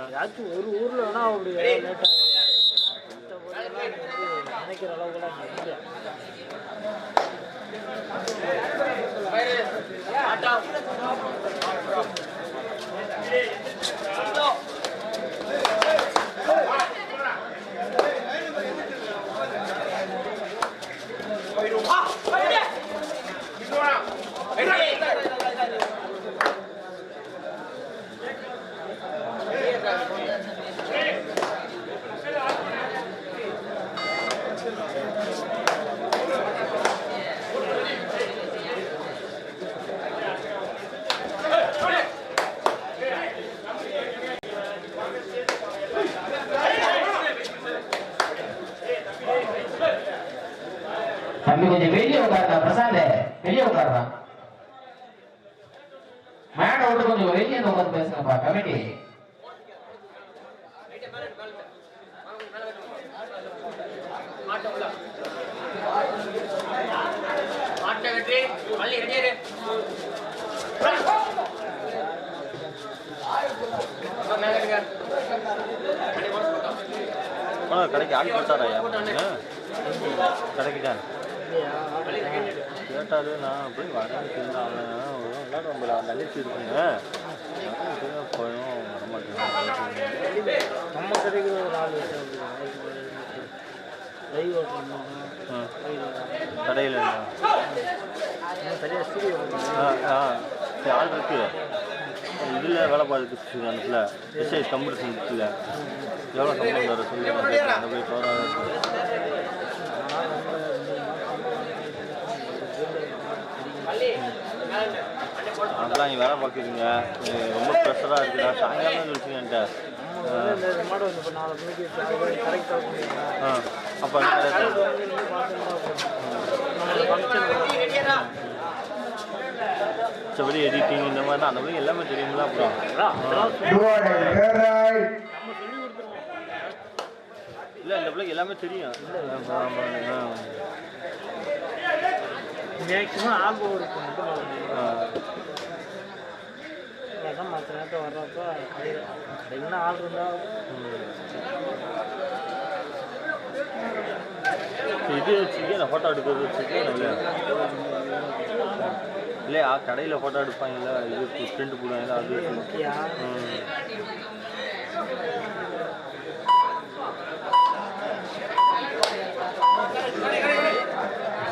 ஏதாச்சும் ஒரு ஊரில் வேணால் அப்படி லேட்டாக நினைக்கிற அளவுக்குலாம் இல்லை. மாட்ட வெற்றி பள்ளி ஆனால் கடைக்கு ஆள் போட்டாராயா கடைக்கு தான். கேட்டாரு நான் அப்படியே சொன்னேன். அவன் ரொம்ப நடிச்சு இருக்குங்க போயும் வரமாட்டேன் நம்ம கடைக்கு ஒரு ஆள் கடையில் ஆ ஆ. சரி, ஆள் இருக்கு. இதில் வேலை பார்த்துட்டு அந்த எஸ்ஐ கம்ப்யூட்டர் சென்டரில் எவ்வளோ சம்பளம் தர சொல்லி அந்த போய் அதெல்லாம் நீ வேலை பார்க்குறீங்க ரொம்ப ப்ரெஷராக இருக்குடா. சாயங்காலம் கழிச்சுங்க என்கிட்ட. ஆ. அப்போ மற்றபடி எடிட்டிங் இந்த மாதிரி தான் அந்த மாதிரி எல்லாமே தெரியுங்களா அப்புறம் இல்லை இந்த பிள்ளைக்கு எல்லாமே தெரியும். மேக்ஸிமம் ஆல்பம் இருக்கும் மற்ற நேரத்தில் வர்றப்ப ஆள் இருந்தால் இது வச்சுக்க நான் ஃபோட்டோ எடுக்கிறது வச்சுக்க இல்லை. இல்லையா கடையில் ஃபோட்டோ எடுப்பாங்கல்ல இது பிரிண்ட் போடுவாங்கல்ல அது வச்சு. முக்கியா ம்.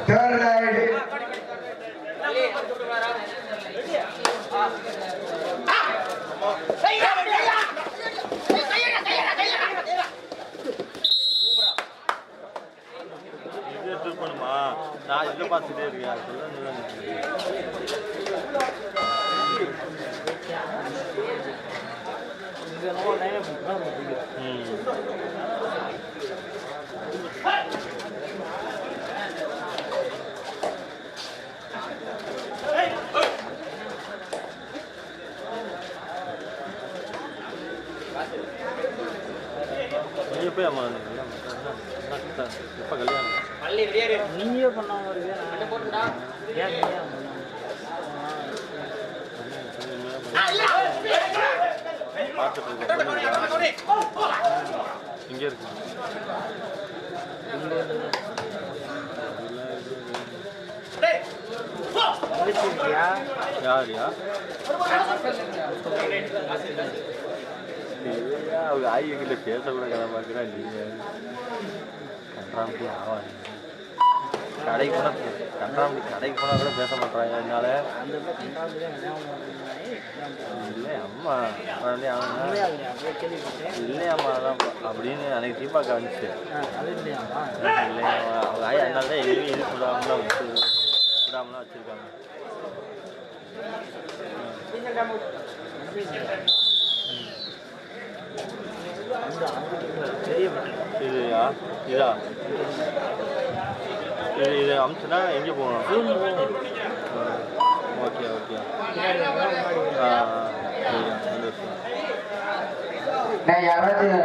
Third ride. இது எடுத்து பண்ணுமா நான் இதை பார்த்துட்டே இருக்கேன் சொல்லுங்க இங்கே நம்ம டைம் பிடிக்கும் நீயே பண்ணாம பார்த்துட்டு? இங்கே இருக்கு யார் யா அவங்க ஆய்கிட்ட பேசக்கூட கதை பார்க்குறா நீங்கள் கன்றாமட்டி ஆவாது கடைக்கு போனால் கன்றாமட்டி கடைக்கு போனால் கூட பேச மாட்டாங்க அதனால இல்லை அம்மா மறுபடியும் இல்லையாம்மா அதான் அப்படின்னு எனக்கு தீபா காமிச்சு. இல்லையாம்மா அவங்க ஆய் அதனால தான் எதுவுமே இது விடாமலாம் வச்சு விடாமலாம் வச்சுருக்காங்க. பெரிய இதா? இது இது அமிச்சுனா எங்கே போகணும்? ஓகே ஓகே நான் யாராச்சும்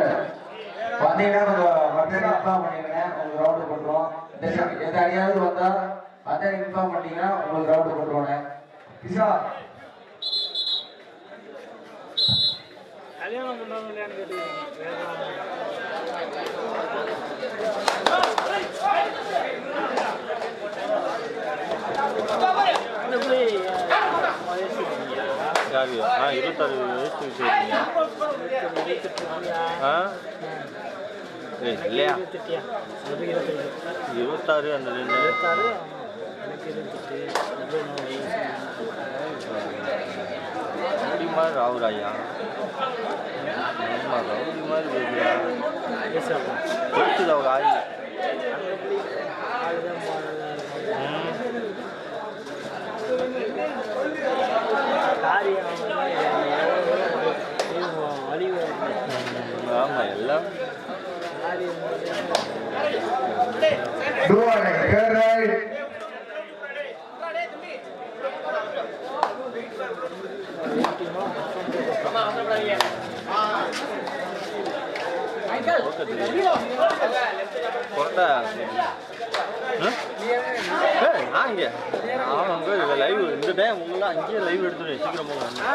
வந்தீங்கன்னா கொஞ்சம் வந்தீங்கன்னா இன்ஃபார்ம் பண்ணிடுங்க. உங்களுக்கு ரவுண்டு பண்ணுறோம் எந்த அடியாவது வந்தா அதை இன்ஃபார்ம் பண்ணிட்டீங்கன்னா உங்களுக்கு ரவுண்டு பண்ணுறோண்ணே கிஷா கல்யாணம் பண்ணாங்க இல்லையான்னு கேட்டுக்கிறீங்க எப்படி வயசு இல்லையா யாரு ஆ இருபத்தாறு வயசு வச்சுருக்கீங்க ஆ இல்லையா இருபத்தாறு அந்த இருபத்தாறு ரவுடி மாதிரி ராவுராயா ஆமாம் ரவுடி? மாதிரி பேசுகிறாங்க பேசுது அவங்க ஆய் காரியம் அழிவு ஆமாம் எல்லாம் காரியம் Do or die. Clear right. கொரட்டா நான் இங்கே அவன் போய் லைவ் இந்த அங்கேயே லைவ் எடுத்துடு சீக்கிரம் போங்க. ஆ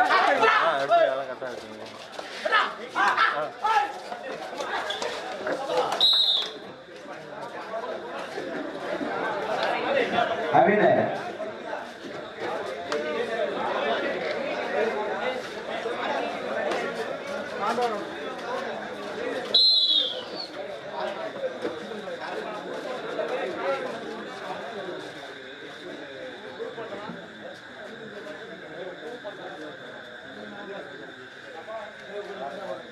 எடுத்து எல்லாம் கரெக்டாக இருக்குங்க. ஆ அபிநய அது வந்து ஒரு சரக்கு வெங்காயம். இதற்கு அடுத்த கட்டமாக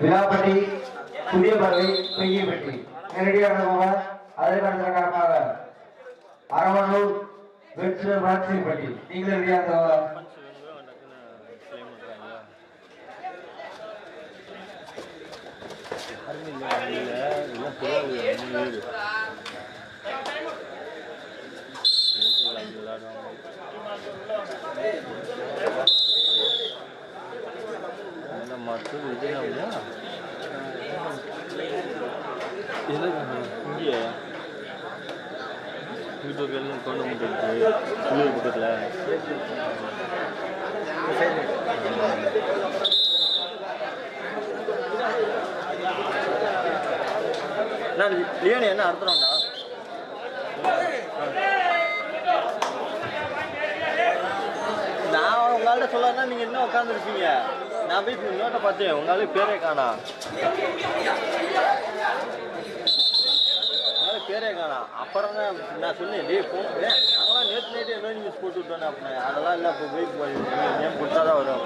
விழாப்பட்டி புதிய பறவை பெய்யப்பட்டி. நேரடியாக அதே அதற்கு அடுத்த கட்டமாக அரவணூர் வெற்று வளர்ச்சிப்பட்டி நீங்கள் ரெடியாக பஞ்சு வேணுங்க டக்குன்னு இங்கேயே வீட்டுக்கு எல்லாம் கொண்டு வந்துருக்கு உள்ளூர் பக்கத்தில் நான் லியோனி என்ன அறுத்துறோம்டா நான் உங்கள்கிட்ட சொல்ல நீங்கள் என்ன உட்காந்துருக்கீங்க நான் போய் நோட்டை பார்த்தேன். உங்களால பேரே காணா. பேரே காணும் அப்புறம் தான் நான் சொன்னேன் டேய் ஃபோன் நாங்களாம் நேற்று நைட்டு என்ன நியூஸ் போட்டு விட்டோன்னு அப்படின்னா அதெல்லாம் இல்லை இப்போ போய் நேம் கொடுத்தா தான் வரும்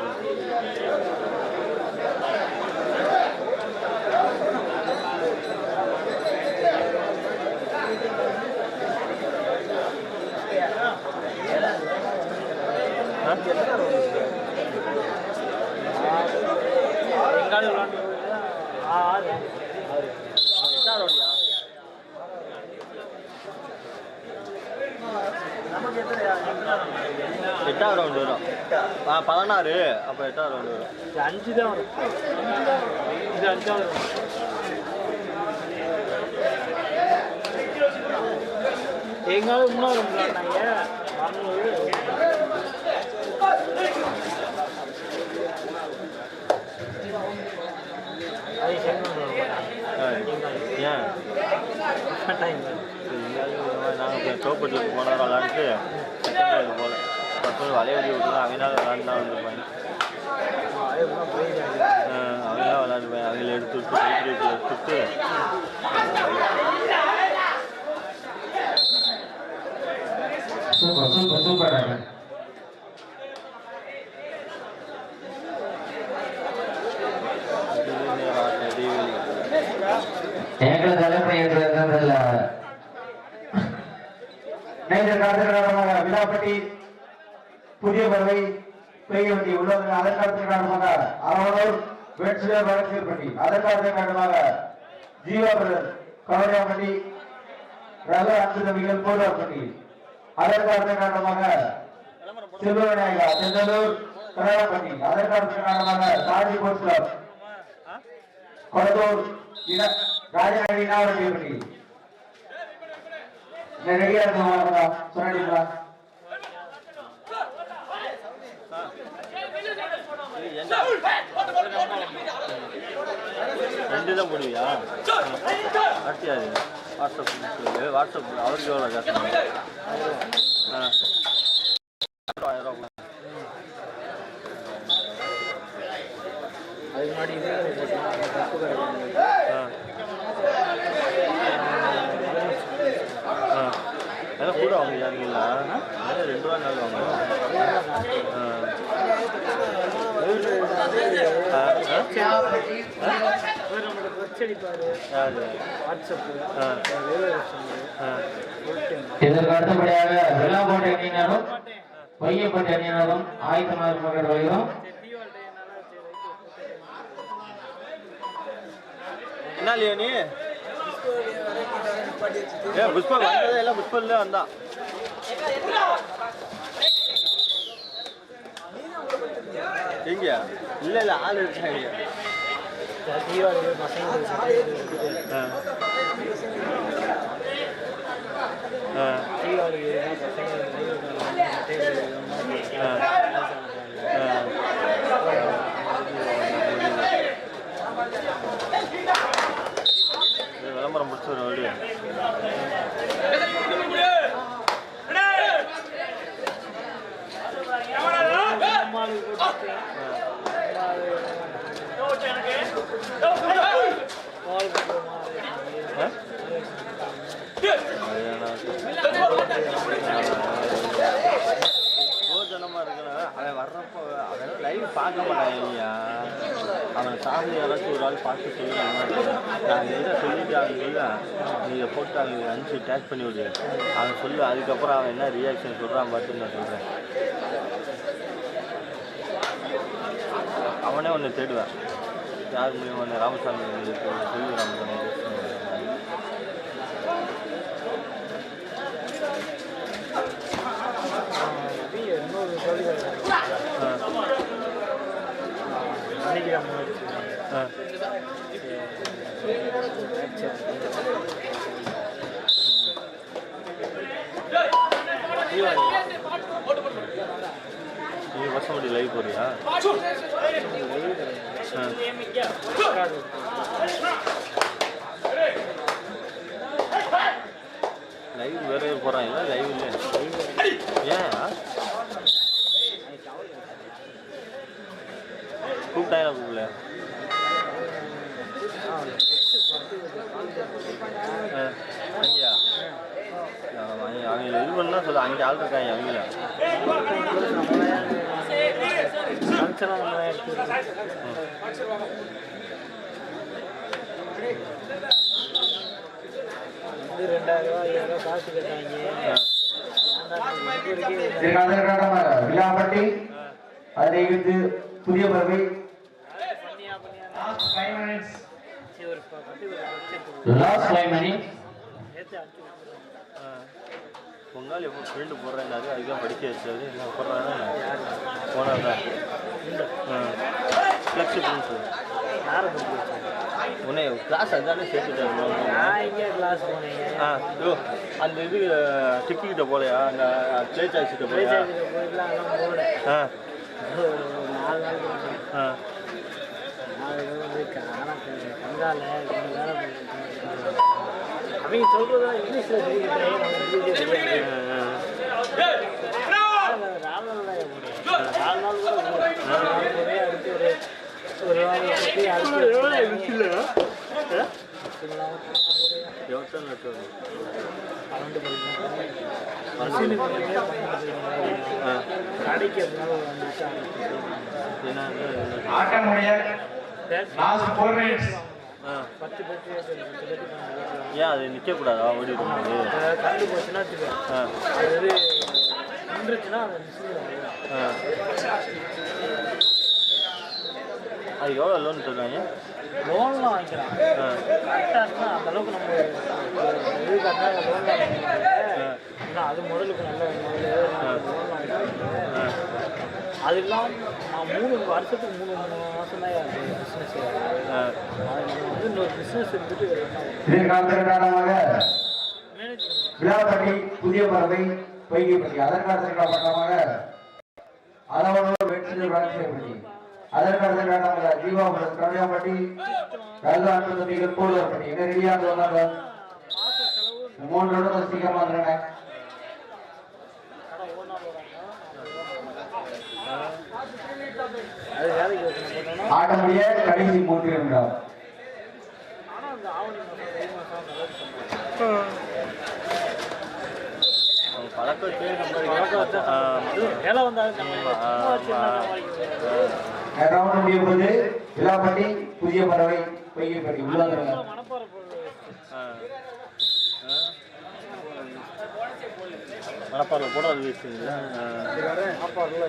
அப்படின்னு ஆ எங்காடு விளாண்டு ஆறு ஆறு எட்டாவது ரவுண்டியா நமக்கு எத்தனை எட்டாவது ரவுண்டு வரும் ஆ பதினாறு அப்போ எட்டாவது ரவுண்டு வரும்? அஞ்சு தான் வரும். இது அஞ்சாவது வரும் எங்காலும் இன்னொரு விளாண்டாங்க அறநூறு. ஏன்? நாங்கள் தோப்பட்டுக்கு போனால் விளாண்டுட்டு போல். பசங்க வலைய வழி விட்டு அவங்களால விளாண்டுலாம் வந்துருப்பாங்க. ஆ, அவங்களாம் விளாண்டுப்பாங்க அவங்கள எடுத்து விட்டு ரைட் ரைட்டில் எடுத்துட்டு சூப்பர் சூப்பர் சூப்பர் புதிய பறவை வேண்டிய உள்ளது அதன் காரணமாக அரவணூர் வேட்சியர் வளர்ச்சியப்பட்டி பண்ணி காலத்திற்காக காரணமாக ஜீவாபுரன் கவலையாப்பட்டி ரக அன்பு தம்பிகள் போடுவாப்பட்டி அதற்கு காரணமாக சிவவிநாயகா செந்தலூர் கரையாப்பட்டி அதற்கு காரணமாக காஞ்சி போர்ட் கொடதூர் கொளத்தூர் இன ராஜநகரி நாவலப்பட்டி ரெடியா இருக்கா ரெண்டு தான் போடுவியா? அடுத்தியாது வாட்ஸ்அப் சொல்லு. வாட்ஸ்அப் அவருக்கு எவ்வளோ காசு ஆ. ஆயிரம் ரூபா அதுக்கு முன்னாடி ஆ. கூட வாங்க யாருங்களா அதே ரெண்டு ரூபா நாள் வாங்க ஆ ஆ ஆ இவர் நம்மளோட பிரச்சடிப்பாரு யாரு வாட்ஸ்அப்பு ஆ வேலை ஆ சொல்லிட்டேன் இதற்கு அடுத்தபடியாக வெள்ளாங்கோட்டை அணியினரும் பொய்யப்பட்டி அணியினரும் ஆயத்தமாக வருகிறோம். என்ன இல்லையா நீ? ஏ புஷ்பா வந்ததே எங்க இல்ல இல்ல ஆள் இருக்காங்க விளம்பரம் முடிச்சு வரும் வழியா ஆ? யோஜனமா இருக்கணும் அவன் வர்றப்போ அவன் லைவ் பார்க்க மாட்டான் இல்லையா அவன் சாமி யாராச்சும் ஒரு ஆள் பார்த்து சொல்லுவாங்க நான் என்ன சொல்லிட்டு சொல்ல நீங்கள் போட்டு அவங்க அனுப்பிச்சு டேக் பண்ணி விடு அவன் சொல்லு அதுக்கப்புறம் அவன் என்ன ரியாக்ஷன் சொல்கிறான் பார்த்து நான் சொல்கிறேன் அவனே ஒன்று தேடுவேன். யார் மூலியமாக ராமசாமி சொல்லி ராமசாமி இன்னொரு சொல்லி ஆ நினைக்கிறேன் ஆ நீ வருஷம் லைவ் போறியா ஆ லைவ் வேற போகிறாங்களா லைவ் இல்லை. ஏன்? கூப்பிட்டாங்க கூப்பிடல ஆ, அங்கேயா ஆமா, அவங்க அவங்க இது பண்ணா சொல்ல அங்கே ஆள் இருக்காங்க அவங்கள. ரெண்டாயிரம் ரூபா ஐயாயிரம் ரூபா காசு கேட்டாங்க வில்லாம்பட்டி அதை இழுத்து புதிய பறவை லாஸ்ட் ஃபைவ் மினிட்ஸ் நேற்று அடிச்சு ஆ. பொங்கல் எப்போ ஃப்ரெண்டு போடுறேன்னாரு அதுதான் படிக்க வச்சாரு. என்ன போடுறாங்க போனாங்க ஆ ஃப்ளெக்ஸி ஃப்ரெண்ட்ஸு யாரை பிடிச்சி வச்சாங்க உடனே கிளாஸ் அதுதானே சேர்த்துட்டாரு. நான் எங்கே கிளாஸ் போனேன் ஆ ஐயோ அந்த இது டிக்கி கிட்ட போலையா? அந்த ப்ளே சாய்ஸ் கிட்ட போலையா? ஆ. ஆ. ஆனால் கங்கால வேலை அவங்க சொல்றது இங்கிலீஷ்ல தெரியுது ஆட்டமுடைய லாஸ்ட் ஃபோர் மினிட்ஸ் ஏன் அது நிற்கக்கூடாதா ஓடிடும் கண்டு போச்சுன்னா அது வந்து நின்றுச்சுன்னா எவ்வளோ லோன் தருவாங்க லோன்லாம் வாங்கிக்கிறான் கரெக்டாக அந்த அளவுக்கு நம்ம இது கரெக்டாக லோன்லாம் ஏன்னா அது முதலுக்கு நல்ல லோன் அது இல்லாமல் நான் மூணு வருஷத்துக்கு மூணு மூணு மாதம் தான் பிஸ்னஸ் வந்து இன்னொரு விழாப்பட்டி புதிய பறவை பொய்கைப்பட்டி அதற்கு அடுத்த கட்டமாக அளவனூர் வெற்றி வளர்ச்சியப்பட்டி அதற்கு அடுத்த கட்டமாக தீபாவளி கருணையாப்பட்டி தம்பிகள் என்ன ரெடியாக வந்தாங்க. மூன்று சீக்கிரமா இருந்தேன் கடை கடைசி மூன்று ஆனால் அந்த ஆவணி மாதம் தை மாதம் நல்லது அவங்க பழக்கம் வச்சே பழக்கம் விழாப்பட்டி புதிய பறவை பொய்கைப்பட்டி உள்ளாங்க மணப்பாறை போட அது வச்சுங்களா மணப்பாறையில்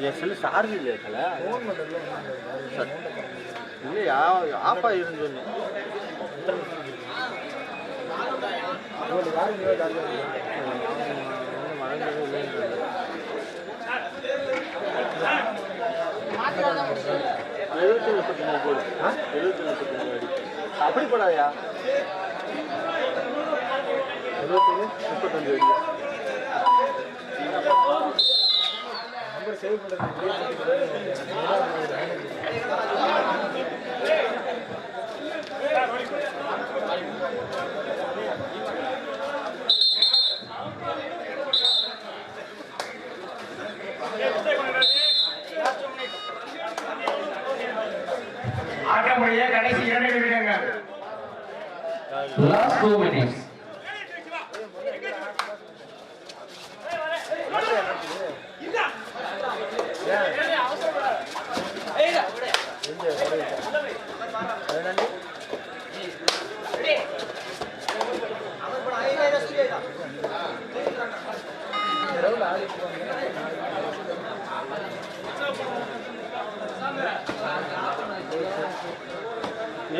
என் செல்லு சார்ஜ் இல்லையா இல்லையா? ஆஃப் ஆகிருந்து சொன்னேன். எழுபத்தி மூணு கோடி எழுபத்தி மூணு அடி. அப்படி போடாதயா எழுபத்தி முப்பத்தஞ்சு ஆட்டமுடிய கடைசி இரண்டு நிமிடங்கள். லாஸ்ட் டூ மினிட்ஸ்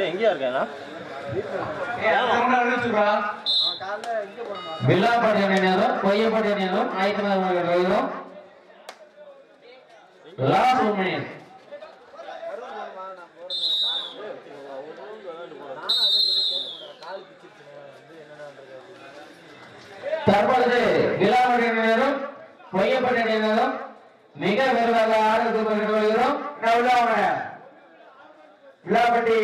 எங்கேயா இருக்கேண்ணா வில்லாப்பட்டி அணியினரும் பொய்யப்பட்டி அணியினரும் ஞாயிற்றுக்கிழமை லாஸ்ட் டூ தற்பொழுது விழாப்பட்டி அணியினரும் மிக விரைவாக ஆடு வருகிறோம் விழாப்பட்டி